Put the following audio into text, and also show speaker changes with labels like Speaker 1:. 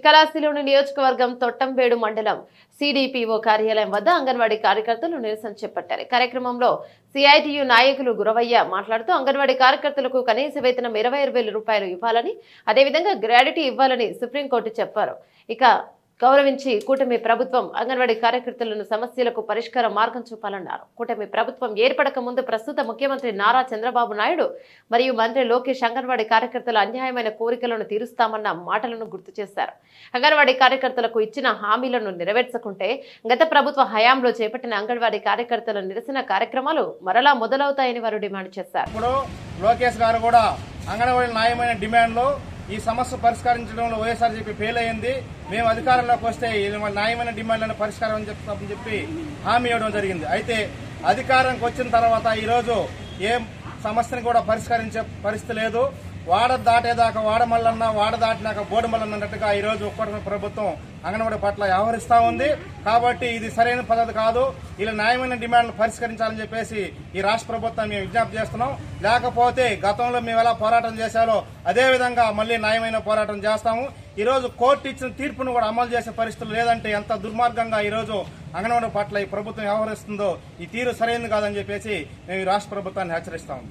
Speaker 1: చిక్కరాశిలోని నియోజకవర్గం తొట్టంబేడు మండలం సిడిపిఓ కార్యాలయం వద్ద అంగన్వాడీ కార్యకర్తలు నిరసన చేపట్టారు. కార్యక్రమంలో సిఐటియు నాయకులు గురవయ్య మాట్లాడుతూ అంగన్వాడీ కార్యకర్తలకు కనీస వేతనం ఇరవై వేల రూపాయలు ఇవ్వాలని అదేవిధంగా గ్రాడ్యుటీ ఇవ్వాలని సుప్రీంకోర్టు చెప్పారు. ఇక గౌరవించి కూటమి ప్రభుత్వం అంగన్వాడీ కార్యకర్తలను సమస్యలకు పరిష్కార మార్గం చూపాలన్నారు. కూటమి ప్రభుత్వం ఏర్పడక ముందు ప్రస్తుత ముఖ్యమంత్రి నారా చంద్రబాబు నాయుడు మరియు మంత్రి లోకేష్ అంగన్వాడీ కార్యకర్తల అన్యాయమైన కోరికలను తీరుస్తామన్న మాటలను గుర్తు చేశారు. అంగన్వాడీ కార్యకర్తలకు ఇచ్చిన హామీలను నెరవేర్చకుంటే గత ప్రభుత్వ హయాంలో చేపట్టిన అంగన్వాడీ కార్యకర్తల నిరసన కార్యక్రమాలు మరలా మొదలవుతాయని వారు డిమాండ్ చేశారు.
Speaker 2: లోకేష్ గారు కూడా అంగన్వాడీ న్యాయమైన డిమాండ్లు ఈ సమస్య పరిష్కరించడంలో వైఎస్ఆర్సీపీ ఫెయిల్ అయింది. మేము అధికారంలోకి వస్తే న్యాయమైన డిమాండ్లను పరిష్కారం అని చెప్తామని చెప్పి హామీ ఇవ్వడం జరిగింది. అయితే అధికారంకి వచ్చిన తర్వాత ఈరోజు ఏ సమస్యను కూడా పరిష్కరించే పరిస్థితి లేదు. వాడ దాటేదాకా వాడమల్లన్న వాడ దాటినాక బోడమల్లన్న అన్నట్టుగా ఈరోజు కూటమి ప్రభుత్వం అంగన్వాడీ పట్ల వ్యవహరిస్తూ ఉంది. కాబట్టి ఇది సరైన పద్ధతి కాదు. ఇలా న్యాయమైన డిమాండ్లు పరిష్కరించాలని చెప్పేసి ఈ రాష్ట్ర ప్రభుత్వాన్ని మేము విజ్ఞప్తి చేస్తున్నాం. లేకపోతే గతంలో మేము ఎలా పోరాటం చేశారో అదేవిధంగా మళ్ళీ న్యాయమైన పోరాటం చేస్తాము. ఈరోజు కోర్టు ఇచ్చిన తీర్పును కూడా అమలు చేసే పరిస్థితులు లేదంటే ఎంత దుర్మార్గంగా ఈ రోజు అంగన్వాడీ పట్ల ఈ ప్రభుత్వం వ్యవహరిస్తుందో ఈ తీరు సరైనది కాదని చెప్పేసి మేము ఈ రాష్ట్ర ప్రభుత్వాన్ని హెచ్చరిస్తాము